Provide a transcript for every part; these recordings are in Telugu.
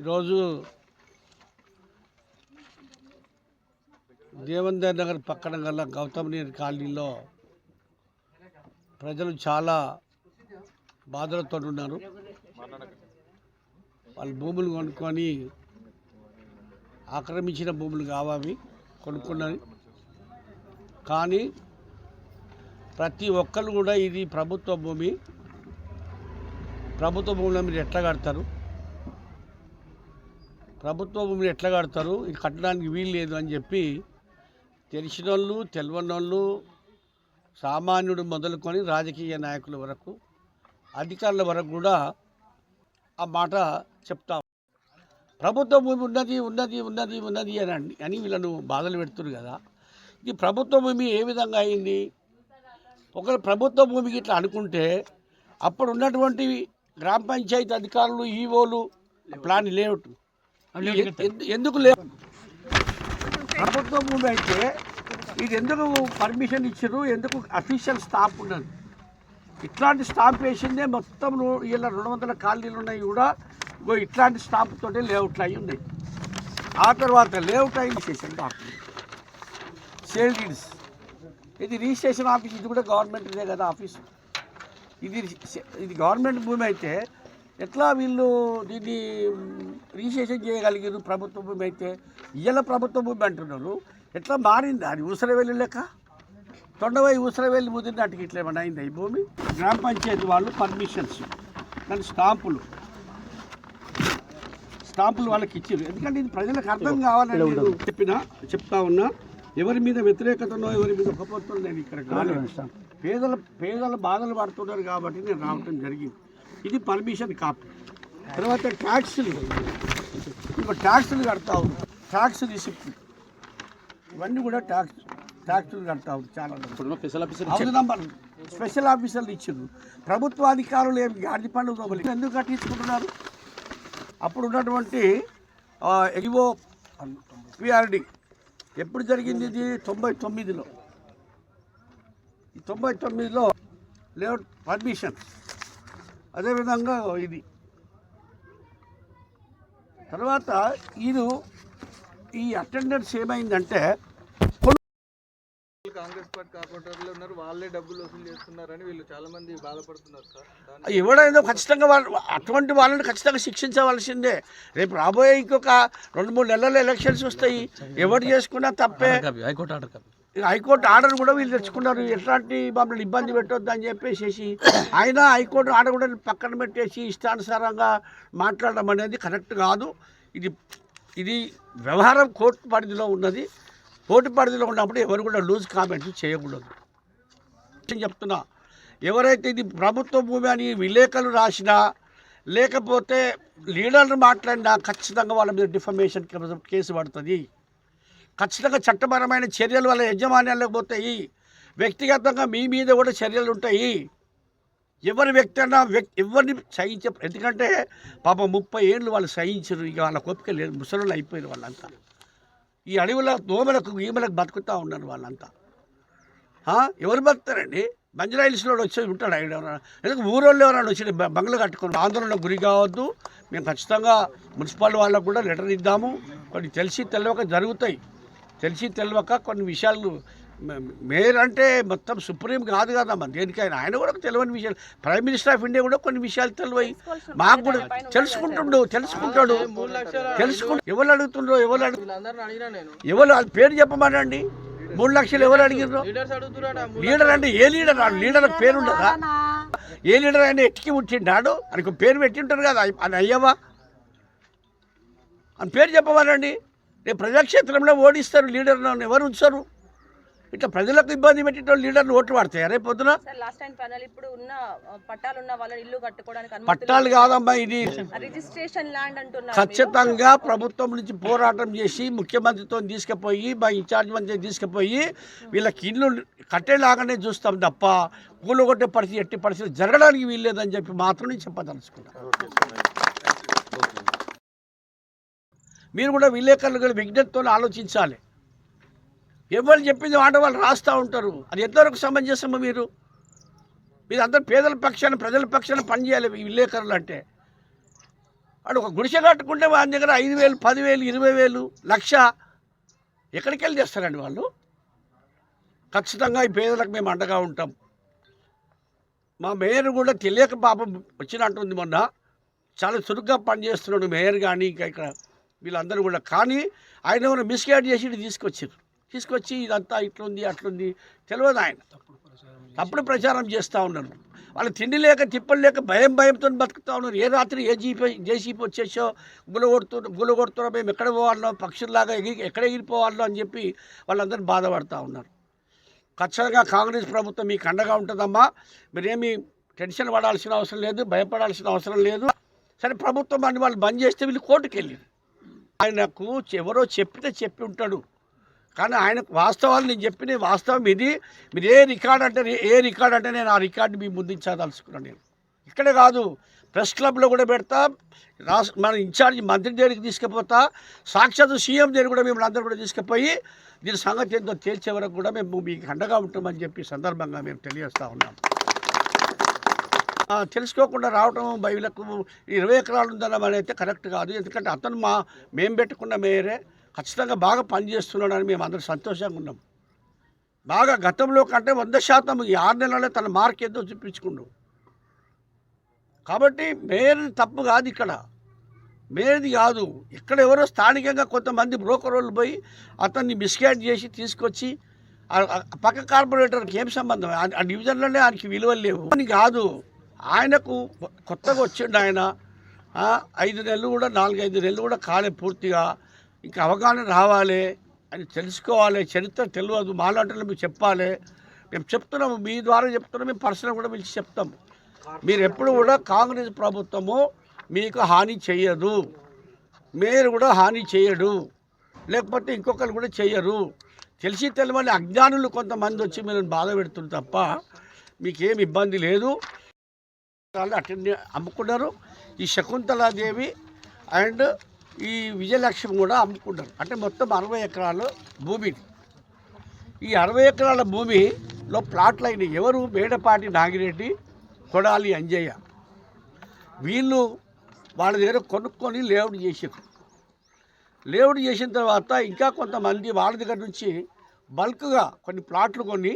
ఈరోజు దేవందర్ నగర్ పక్కన గల గౌతమ్ నీర్ కాలనీలో ప్రజలు చాలా బాధలతో ఉన్నారు. వాళ్ళు భూములు కొనుక్కొని ఆక్రమించిన భూములు కావాలి కొనుక్కున్నది. కానీ ప్రతి ఒక్కరు కూడా ఇది ప్రభుత్వ భూమి. ప్రభుత్వ భూమిలో మీరు ఎట్లా కడతారు? ప్రభుత్వ భూమిని ఎట్లా కడతారు? ఇది కట్టడానికి వీలు లేదు అని చెప్పి తెలిసిన వాళ్ళు తెలియని వాళ్ళు సామాన్యుడు మొదలుకొని రాజకీయ నాయకుల వరకు అధికారుల వరకు కూడా ఆ మాట చెప్తాం ప్రభుత్వ భూమి ఉన్నది ఉన్నది ఉన్నది ఉన్నది అని అని వీళ్ళను బాధలు పెడుతున్నారు కదా. ఇది ప్రభుత్వ భూమి ఏ విధంగా అయింది? ఒకరు ప్రభుత్వ భూమికి ఇట్లా అనుకుంటే అప్పుడు ఉన్నటువంటి గ్రామ పంచాయతీ అధికారులు ఈవోలు ప్లాన్ లేఅవుట్ ఎందుకు లేవు ప్రభుత్వ భూమి అయితే ఇది ఎందుకు పర్మిషన్ ఇచ్చారు? ఎందుకు అఫీషియల్ స్టాంప్ ఉన్నది? ఇట్లాంటి స్టాంప్ వేసిందే మొత్తం ఇలా రెండు వందల కాలనీలు ఉన్నాయి కూడా. ఇట్లాంటి స్టాంప్ తోటే లేఅవుట్లు అయి ఉన్నాయి ఆ తర్వాత లేఅవుట్ అయింది చేసిన డాక్యుమెంట్ సేల్ డీడ్స్ ఇది రిజిస్ట్రేషన్ ఆఫీస్ ఇది కూడా గవర్నమెంట్దే కదా ఆఫీస్. ఇది ఇది గవర్నమెంట్ భూమి అయితే ఎట్లా వీళ్ళు దీన్ని రిజిస్ట్రేషన్ చేయగలిగారు ప్రభుత్వ భూమి అయితే? ఇయ్యాల ప్రభుత్వ భూమి అంటున్నారు. ఎట్లా మారింది? అది ఊసరవెల్లి లెక్క? తొండవై ఊసరవెల్లి ముదిరినట్టుకి ఇట్లా ఏమన్నా అయింది ఈ భూమి? గ్రామ పంచాయతీ వాళ్ళు పర్మిషన్స్ కానీ స్టాంపులు. స్టాంపులు వాళ్ళకి ఇచ్చారు ఎందుకంటే ఇది ప్రజలకు అర్థం కావాలని నేను చెప్పిన చెప్తా ఉన్నా. ఎవరి మీద వ్యతిరేకతనో ఎవరి మీద ఒకపోతుందో నేను ఇక్కడ పేదల పేదల బాధలు పడుతున్నారు కాబట్టి నేను రావటం జరిగింది. ఇది పర్మిషన్ కాపీ. తర్వాత ట్యాక్సులు. ఇంకో ట్యాక్సులు కడతా ఉన్నారు ట్యాక్స్ డిసిప్లిన్ ఇవన్నీ కూడా ట్యాక్స్ ట్యాక్సులు కడతా ఉన్నారు చాలా. Special officer number. స్పెషల్ ఆఫీసర్లు ఇచ్చారు. ప్రభుత్వ అధికారులు ఏం గాడి పండుగ ఎందుకు కట్టించుకుంటున్నారు? అప్పుడు ఉన్నటువంటి ఎగివో పిఆర్డి. ఎప్పుడు జరిగింది ఇది? తొంభై తొమ్మిదిలో. ఈ తొంభై తొమ్మిదిలో లేఅవుట్ పర్మిషన్. అదేవిధంగా ఇది. తర్వాత ఇది ఈ అటెండెన్స్ ఏమైందంటే కాంగ్రెస్ పార్టీ కార్పొరేటర్లు ఉన్నారు వాళ్ళే డబ్బులు వసూలు చేస్తున్నారని వీళ్ళు చాలా మంది బాధపడుతున్నారు సార్. ఎవడైనా ఖచ్చితంగా వాళ్ళు అటువంటి వాళ్ళని ఖచ్చితంగా శిక్షించవలసిందే. రేపు రాబోయే ఇంకొక రెండు మూడు నెలల ఎలక్షన్స్ వస్తాయి. ఎవరు చేసుకున్నా తప్పే. హైకోర్టు ఆర్డర్ హైకోర్టు ఆర్డర్ కూడా వీళ్ళు తెచ్చుకున్నారు. ఎట్లాంటి మమ్మల్ని ఇబ్బంది పెట్టొద్దు అని చెప్పేసి ఆయన హైకోర్టు ఆర్డర్ కూడా పక్కన పెట్టేసి ఇష్టానుసారంగా మాట్లాడడం అనేది కరెక్ట్ కాదు. ఇది ఇది వ్యవహారం కోర్టు పరిధిలో ఉన్నది. కోర్టు పరిధిలో ఉన్నప్పుడు ఎవరు కూడా లూజ్ కామెంట్స్ చేయకూడదు. నేను చెప్తున్నా ఎవరైతే ఇది ప్రభుత్వ భూమి అని విలేకరులు రాసినా లేకపోతే లీడర్లు మాట్లాడినా ఖచ్చితంగా వాళ్ళ మీద డిఫర్మేషన్ కేసు పడుతుంది. ఖచ్చితంగా చట్టపరమైన చర్యలు వాళ్ళ యజమాన్యాలకు పోతాయి. వ్యక్తిగతంగా మీ మీద కూడా చర్యలు ఉంటాయి. ఎవరి వ్యక్తి అన్నా వ్యక్తి ఎవరిని సహించ ఎందుకంటే పాపం ముప్పై ఏళ్ళు వాళ్ళు సహించరు. ఇక వాళ్ళ కోపిక లేదు ముసలు అయిపోయారు వాళ్ళంతా. ఈ అడవుల దోమలకు గీమలకు బతుకుతూ ఉన్నారు వాళ్ళంతా. ఎవరు బతుకుతారండి? బంజరా హిల్స్లో వచ్చి ఉంటాడు ఆయన ఎవరైనా ఎందుకు ఊరోళ్ళు ఎవరైనా వచ్చి బంగ్లు కట్టుకుని ఆందోళనకు గురి కావద్దు. మేము ఖచ్చితంగా మున్సిపల్ వాళ్ళకు కూడా లెటర్ ఇద్దాము. కొన్ని తెలిసి తెలియక జరుగుతాయి. తెలిసి తెలియక కొన్ని విషయాలు మేయర్ అంటే మొత్తం సుప్రీం కాదు కదమ్మా. దేనికైనా ఆయన కూడా తెలియని విషయాలు. ప్రైమ్ మినిస్టర్ ఆఫ్ ఇండియా కూడా కొన్ని విషయాలు తెలివయి మాకు కూడా తెలుసుకుంటుండు తెలుసుకుంటాడు. తెలుసుకుంటు ఎవరు అడుగుతుండ్రో ఎవరు అడుగు ఎవరు వాళ్ళ పేరు చెప్పమనండి. మూడు లక్షలు ఎవరు అడుగుతున్నాడా? లీడర్ అంటే ఏ లీడర్ లీడర్ పేరు ఉండదా? ఏ లీడర్ అయినా ఎట్టికి పుట్టిండాడు ఆయనకు పేరు పెట్టింటారు కదా అని అయ్యవా అని పేరు చెప్పవాలండి రేపు ప్రజాక్షేత్రంలో ఓడిస్తారు లీడర్ ఎవరు ఉంచారు. ఇట్లా ప్రజలకు ఇబ్బంది పెట్టేటోళ్ళు లీడర్లు ఓట్లు పడతాయి రేపు పొద్దున? సార్ లాస్ట్ టైం ప్యానల్ ఇప్పుడు ఉన్న ఆ, పట్టాలు కాదమ్మా ఇది. రిజిస్ట్రేషన్ ల్యాండ్ అంటున్నారు ఖచ్చితంగా ప్రభుత్వం నుంచి పోరాటం చేసి ముఖ్యమంత్రితో తీసుకుపోయి మా ఇన్ఛార్జ్ మంత్రి తీసుకుపోయి వీళ్ళకి ఇల్లు కట్టేలాగానే చూస్తాం తప్ప కూలు కొట్టే పరిస్థితి ఎట్టి పరిస్థితి జరగడానికి వీల్లేదని చెప్పి మాత్రం నేను చెప్పదలుచుకున్నాను మీరు కూడా విలేకరులు కూడా విజ్ఞతతో ఆలోచించాలి. ఎవరు చెప్పింది మాట వాళ్ళు రాస్తూ ఉంటారు. అది ఎంతవరకు సమంజసము మీరు? మీరు అందరు పేదల పక్షాన ప్రజల పక్షాన పనిచేయాలి విలేకరులు అంటే. వాడు ఒక గుడిసె కట్టుకుంటే వాని దగ్గర ఐదు వేలు పదివేలు ఇరవై వేలు లక్ష. ఎక్కడికి వెళ్ళి చేస్తారండి వాళ్ళు? ఖచ్చితంగా ఈ పేదలకు మేము అండగా ఉంటాం. మా మేయర్ కూడా తెలియక పాపం వచ్చినట్టుంది మొన్న. చాలా చురుగ్గా పనిచేస్తున్నాడు మేయర్ కానీ ఇంకా ఇక్కడ వీళ్ళందరూ కూడా. కానీ ఆయన ఏమైనా మిస్గైడ్ చేసి తీసుకొచ్చారు. తీసుకొచ్చి ఇదంతా ఇట్లుంది అట్లుంది. తెలియదు ఆయన. తప్పుడు ప్రచారం చేస్తూ ఉన్నారు. వాళ్ళు తిండి లేక తిప్పలు లేక భయం భయంతో బతుకుతా ఉన్నారు. ఏ రాత్రి ఏ జీపీ జేసీపీ వచ్చేసో గుల కొడుతు గుల కొడుతున్నా మేము ఎక్కడ పోవాలో పక్షుల్లాగా ఎగిరి ఎక్కడ ఎగిరిపోవాలో అని చెప్పి వాళ్ళందరూ బాధపడుతూ ఉన్నారు. ఖచ్చితంగా కాంగ్రెస్ ప్రభుత్వం మీకు అండగా ఉంటుందమ్మా. మీరేమి టెన్షన్ పడాల్సిన అవసరం లేదు భయపడాల్సిన అవసరం లేదు. సరే ప్రభుత్వం అని వాళ్ళు బంద్ చేస్తే వీళ్ళు కోర్టుకు వెళ్ళారు ఆయనకు ఎవరో చెప్పితే చెప్పి ఉంటాడు. కానీ ఆయనకు వాస్తవాలు నేను చెప్పిన వాస్తవం ఇది. మీరు ఏ రికార్డ్ అంటే ఏ రికార్డ్ అంటే నేను ఆ రికార్డు మీ ముందుంచదలుచుకున్నాను నేను. ఇక్కడే కాదు ప్రెస్ క్లబ్లో కూడా పెడతా రాష్ట్ర మన ఇన్ఛార్జ్ మంత్రి దగ్గరికి తీసుకుపోతా సాక్షాత్ సీఎం దగ్గర కూడా మిమ్మల్ని అందరూ కూడా తీసుకుపోయి దీని సంగతి ఏంటో తేల్చే వరకు కూడా మేము మీకు అండగా ఉంటామని చెప్పి సందర్భంగా మేము తెలియజేస్తా ఉన్నాం. తెలుసుకోకుండా రావటం బయలుకు ఇరవై ఎకరాలు ఉందన్నది కరెక్ట్ కాదు. ఎందుకంటే అతను మా మేము పెట్టుకున్న మేయరే ఖచ్చితంగా బాగా పనిచేస్తున్నాడని మేము అందరూ సంతోషంగా ఉన్నాం. బాగా గతంలో కంటే వంద శాతం ఈ ఆరు నెలలే తన మార్క్ ఏదో చూపించుకుండు. కాబట్టి మేయర్ తప్పు కాదు ఇక్కడ. మేయర్ది కాదు. ఇక్కడ ఎవరో స్థానికంగా కొంతమంది బ్రోకర్ వాళ్ళు పోయి అతన్ని మిస్గైడ్ చేసి తీసుకొచ్చి పక్క కార్పొరేటర్కి ఏం సంబంధం? ఆ- ఆ డివిజన్లోనే ఆయనకి విలువలు లేవు. అని కాదు. ఆయనకు కొత్తగా వచ్చిండు ఆయన. ఐదు నెలలు కూడా నాలుగైదు నెలలు కూడా కాలే పూర్తిగా. ఇంకా అవగాహన రావాలి అని తెలుసుకోవాలి. చరిత్ర తెలియదు. మాలాంటి మీకు చెప్పాలి. మేము చెప్తున్నాము. మీ ద్వారా చెప్తున్నాం మేము పర్సనల్ కూడా పిలిచి చెప్తాము మీరు ఎప్పుడు కూడా కాంగ్రెస్ ప్రభుత్వము మీకు హాని చేయదు మీరు కూడా హాని చేయడు లేకపోతే ఇంకొకరు కూడా చేయరు తెలిసి తెలియని అజ్ఞానులు కొంతమంది వచ్చి మీరు బాధ పెడుతుంది తప్ప మీకేం ఇబ్బంది లేదు. వాళ్ళు అటెండ్ అమ్ముకున్నారు. ఈ శకుంతలాదేవి అండ్ ఈ విజయలక్ష్మి కూడా అమ్ముకున్నారు. అంటే మొత్తం అరవై ఎకరాలు భూమిని ఈ అరవై ఎకరాల భూమిలో ప్లాట్లు అయిన ఎవరు మేడపాటి నాగిరెడ్డి కొడాలి అంజయ్య. వీళ్ళు వాళ్ళ దగ్గర కొనుక్కొని లేఅవుట్ చేసారు లేఅవుట్ చేసిన తర్వాత ఇంకా కొంతమంది వాళ్ళ దగ్గర నుంచి బల్క్గా కొన్ని ప్లాట్లు కొని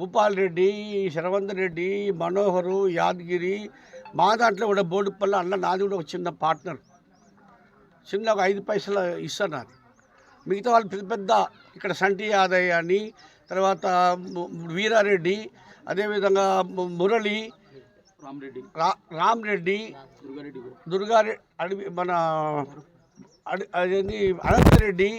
భూపాల్ రెడ్డి శరవంత్ రెడ్డి మనోహరు యాదగిరి మా దాంట్లో కూడా బోడుపల్లి అన్న నాది కూడా ఒక చిన్న పార్ట్నర్. చిన్న ఒక ఐదు పైసలు ఇస్తాను నాది. మిగతా వాళ్ళు పెద్ద పెద్ద ఇక్కడ సంటి యాదయ్య అని తర్వాత వీరారెడ్డి అదేవిధంగా మురళి రామరెడ్డి. రా రామ్ రెడ్డి దుర్గారెడ్డి దుర్గారెడ్డి అడవి మన అడి అదేంటి అనంతరెడ్డి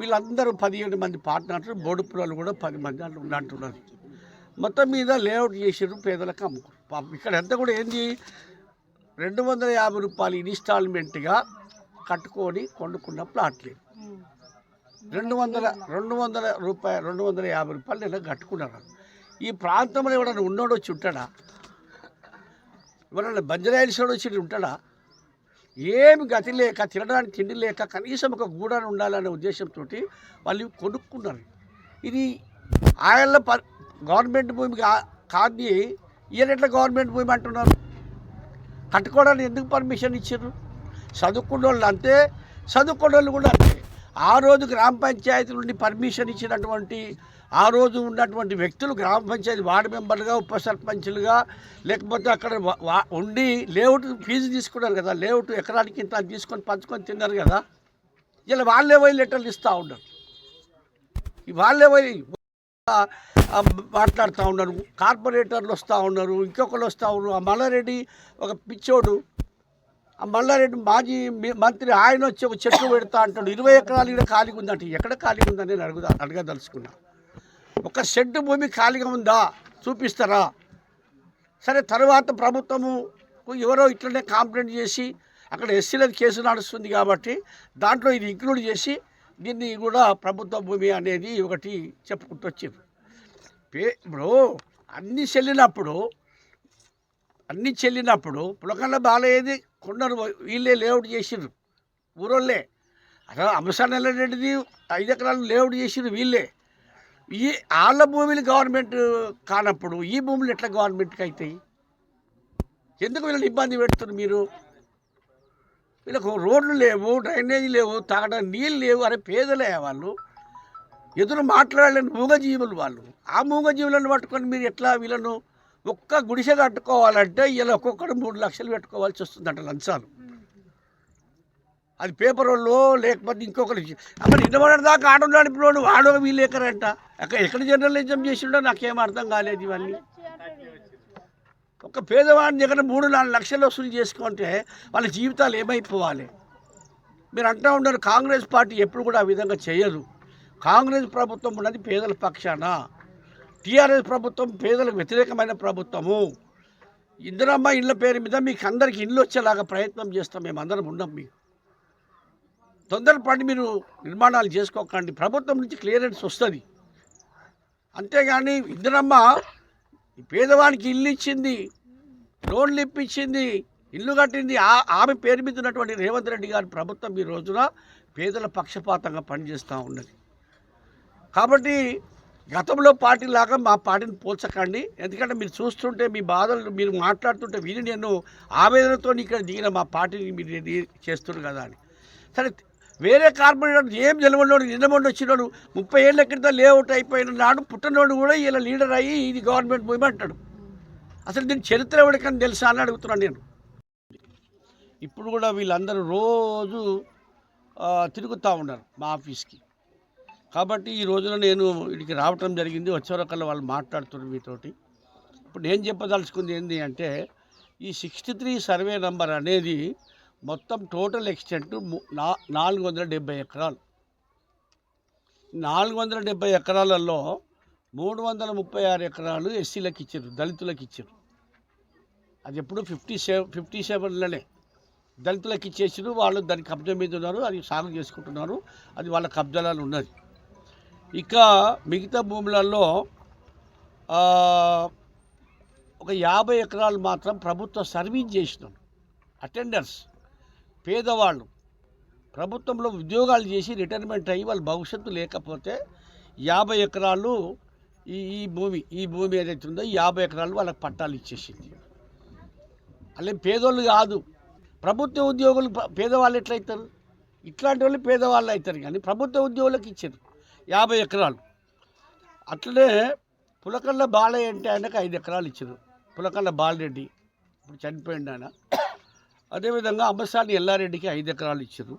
వీళ్ళందరూ పదిహేడు మంది పార్ట్నర్స్ బోడుపురాలు కూడా పది మంది ఉన్నట్టున్నారు మొత్తం మీద లేఅవుట్ చేసారు పేదలకు అమ్ముకోరు పాపం ఇక్కడ ఎంత కూడా ఏంది? రెండు వందల యాభై రూపాయలు ఇన్స్టాల్మెంట్గా కట్టుకొని కొనుక్కున్న ప్లాట్లే. రెండు వందల రెండు వందల రూపాయలు రెండు వందల యాభై రూపాయలు నెల కట్టుకున్నారు? ఈ ప్రాంతంలో ఎవడన్నా ఉన్నోడు వచ్చి ఉంటాడా? ఎవరన్నా బంజరాయిల్సోడు వచ్చి ఉంటాడా? ఏమి గతి లేక తినడానికి తిండి లేక కనీసం ఒక గూడాన్ని ఉండాలనే ఉద్దేశంతో వాళ్ళు కొనుక్కున్నారు. ఇది ఆయన పర్ గవర్నమెంట్ భూమి కా- కాదు గవర్నమెంట్ భూమి అంటున్నారు? కట్టుకోవడానికి ఎందుకు పర్మిషన్ ఇచ్చారు చదువుకున్న వాళ్ళు అంతే చదువుకున్న వాళ్ళు కూడా అంతే. ఆ రోజు గ్రామ పంచాయతీ నుండి పర్మిషన్ ఇచ్చినటువంటి ఆ రోజు ఉన్నటువంటి వ్యక్తులు గ్రామ పంచాయతీ వార్డు మెంబర్లుగా ఉప సర్పంచ్లుగా లేకపోతే అక్కడ వా- ఉండి లేఅవుట్ ఫీజు తీసుకున్నారు కదా లేఅవుట్ ఎకరానికి ఇంత తీసుకొని పంచుకొని తిన్నారు కదా ఇలా వాళ్ళే పోయి లెటర్లు ఇస్తూ ఉన్నారు. వాళ్ళే పోయి మాట్లాడుతూ ఉన్నారు. కార్పొరేటర్లు వస్తూ ఉన్నారు. ఇంకొకరు వస్తూ ఉన్నారు. ఆ మల్లారెడ్డి ఒక పిచ్చోడు. ఆ మల్లారెడ్డి మాజీ మంత్రి ఆయన వచ్చి ఒక చెట్టు పెడతా అంటాడు. ఇరవై ఎకరాలు ఇక్కడ ఖాళీగా ఉందంట. ఎక్కడ ఖాళీగా ఉందని నేను అడుగుదా అడగదలుచుకున్నా ఒక షెడ్ భూమి ఖాళీగా ఉందా? చూపిస్తారా? సరే తర్వాత ప్రభుత్వము ఎవరో ఇట్లనే కాంప్లైంట్ చేసి అక్కడ ఎస్సీలది కేసు నడుస్తుంది కాబట్టి దాంట్లో ఇది ఇంక్లూడ్ చేసి దీన్ని కూడా ప్రభుత్వ భూమి అనేది ఒకటి చెప్పుకుంటూ వచ్చారు పే ఇప్పుడు అన్నీ చెల్లినప్పుడు అన్ని చెల్లినప్పుడు పులకల్ల బాలయ్యేది కొండరు వీళ్ళే లేఅవుట్ చేసిర్రు ఊరోళ్ళే. అసలు అంశాన్ని రెడ్డిది ఐదు ఎకరాలు లేఅవుట్ చేసిర్రు వీళ్ళే. ఈ వాళ్ళ భూములు గవర్నమెంట్ కానప్పుడు ఈ భూములు ఎట్లా గవర్నమెంట్కి అవుతాయి ఎందుకు వీళ్ళని ఇబ్బంది పెడుతున్నారు మీరు? వీళ్ళకు రోడ్లు లేవు డ్రైనేజీ లేవు తాగడానికి నీళ్ళు లేవు అరే పేదలే వాళ్ళు. ఎదురు మాట్లాడలేని మూగజీవులు వాళ్ళు. ఆ మూగజీవులను పట్టుకొని మీరు ఎట్లా వీళ్ళను ఒక్క గుడిసె కట్టుకోవాలంటే ఇలా ఒక్కొక్కడు మూడు లక్షలు పెట్టుకోవాల్సి వస్తుందంట లంచాలు. అది పేపర్ వాళ్ళు లేకపోతే ఇంకొకరు అప్పుడు నిన్నమన్న దాకా ఆటో నడిపినోడు వాడో వీళ్ళు అక్కడ ఎక్కడ జర్నలిజం చేసిండో నాకేం అర్థం కాలేదు ఇవన్నీ. ఒక పేదవాడి దగ్గర మూడు నాలుగు లక్షలు వసూలు చేసుకుంటే వాళ్ళ జీవితాలు ఏమైపోవాలి? మీరు అంటూ ఉన్నారు కాంగ్రెస్ పార్టీ ఎప్పుడు కూడా ఆ విధంగా చేయదు. కాంగ్రెస్ ప్రభుత్వం ఉన్నది పేదల పక్షాన. టీఆర్ఎస్ ప్రభుత్వం పేదలకు వ్యతిరేకమైన ప్రభుత్వము. ఇందిరమ్మ ఇళ్ళ పేరు మీద మీకు అందరికి ఇల్లు వచ్చేలాగా ప్రయత్నం చేస్తాం మేము అందరం ఉన్నాం మీకు. తొందరపడి మీరు నిర్మాణాలు చేసుకోకండి. ప్రభుత్వం నుంచి క్లియరెన్స్ వస్తుంది. అంతేగాని ఇందిరమ్మ ఈ పేదవానికి ఇల్లు ఇచ్చింది లోన్లు ఇప్పించింది ఇల్లు కట్టింది. ఆ- ఆమె పేరు మీద ఉన్నటువంటి రేవంత్ రెడ్డి గారి ప్రభుత్వం ఈ రోజున పేదల పక్షపాతంగా పనిచేస్తూ ఉన్నది. కాబట్టి గతంలో పార్టీ లాగా మా పార్టీని పోల్చకండి. ఎందుకంటే మీరు చూస్తుంటే మీ బాధలు మీరు మాట్లాడుతుంటే విని నేను ఆవేదనతో ఇక్కడ దిగిన మా పార్టీని మీరు చేస్తున్నారు కదా అని. సరే వేరే కార్పొరేటర్ ఏం నిలబడినోడు నిన్నమండి వచ్చినోడు ముప్పై ఏళ్ళ క్రితం లేఅవుట్ అయిపోయిన నాడు పుట్టినోడు కూడా ఇలా లీడర్ అయ్యి ఇది గవర్నమెంట్ భూమి అంటాడు. అసలు దీని చరిత్ర ఎవరికని తెలుసా అని అడుగుతున్నాను నేను. ఇప్పుడు కూడా వీళ్ళందరూ రోజు తిరుగుతూ ఉన్నారు మా ఆఫీస్కి. కాబట్టి ఈ రోజున నేను ఇక్కడికి రావటం జరిగింది. వచ్చేవరకల్లా వాళ్ళు మాట్లాడుతున్నారు మీతోటి. ఇప్పుడు నేను చెప్పదలుచుకుంది ఏంటి అంటే ఈ సిక్స్టీ త్రీ సర్వే నంబర్ అనేది మొత్తం టోటల్ ఎక్స్టెంట్ నాలుగు వందల డెబ్బై ఎకరాలు. నాలుగు వందల డెబ్బై ఎకరాలలో మూడు వందల ముప్పై ఆరు ఎకరాలు ఎస్సీలకు ఇచ్చారు దళితులకు ఇచ్చారు. అది ఎప్పుడు ఫిఫ్టీ సెవెన్ ఫిఫ్టీ సెవెన్లోనే దళితులకు ఇచ్చేసారు వాళ్ళు దాని కబ్జా మీద ఉన్నారు అది సాగు చేసుకుంటున్నారు అది వాళ్ళ కబ్జాలలో ఉన్నది. ఇక మిగతా భూములలో ఒక యాభై ఎకరాలు మాత్రం ప్రభుత్వ సర్వీస్ చేసినాం. అటెండర్స్ పేదవాళ్ళు. ప్రభుత్వంలో ఉద్యోగాలు చేసి రిటైర్మెంట్ అయ్యి వాళ్ళ భవిష్యత్తు లేకపోతే యాభై ఎకరాలు ఈ ఈ భూమి ఈ భూమి ఏదైతే ఉందో యాభై ఎకరాలు వాళ్ళకి పట్టాలు ఇచ్చేసింది. అలా పేదోళ్ళు కాదు. ప్రభుత్వ ఉద్యోగులు పేదవాళ్ళు పేదవాళ్ళు ఎట్లయితారు? ఇట్లాంటి వాళ్ళు పేదవాళ్ళు అవుతారు కానీ ప్రభుత్వ ఉద్యోగులకు ఇచ్చారు యాభై ఎకరాలు. అట్లనే పులకళ్ళ బాలయ్య అంటే ఆయనకు ఐదు ఎకరాలు ఇచ్చారు. పులకళ్ళ బాలరెడ్డి ఇప్పుడు చనిపోయింది ఆయన. అదేవిధంగా అంబసాని ఎల్లారెడ్డికి ఐదు ఎకరాలు ఇచ్చారు.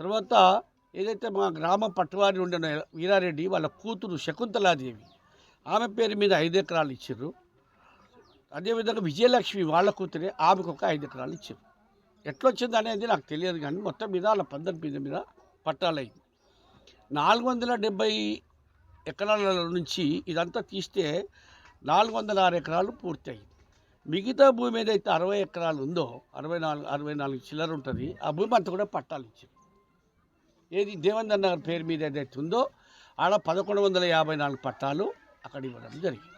తర్వాత ఏదైతే మా గ్రామ పట్టువారి ఉండిన వీరారెడ్డి వాళ్ళ కూతురు శకుంతలాదేవి ఆమె పేరు మీద ఐదు ఎకరాలు ఇచ్చారు. అదేవిధంగా విజయలక్ష్మి వాళ్ళ కూతురే ఆమెకు ఒక ఐదు ఎకరాలు ఇచ్చారు ఎట్లొచ్చింది అనేది నాకు తెలియదు కానీ మొత్తం మీద వాళ్ళ పద్ధతి మీద మీద పట్టాలయ్యింది నాలుగు వందల డెబ్బై ఎకరాల నుంచి ఇదంతా తీస్తే నాలుగు వందల ఆరు ఎకరాలు పూర్తయింది. మిగతా భూమి ఏదైతే అరవై ఎకరాలు ఉందో అరవై నాలుగు అరవై నాలుగు చిల్లర ఉంటుంది ఆ భూమి అంతా కూడా పట్టాలు ఇచ్చారు ఏది దేవేందర్ నగర్ పేరు మీద ఏదైతే ఉందో ఆడ పదకొండు వందల యాభై నాలుగు పట్టాలు అక్కడ ఇవ్వడం జరిగింది.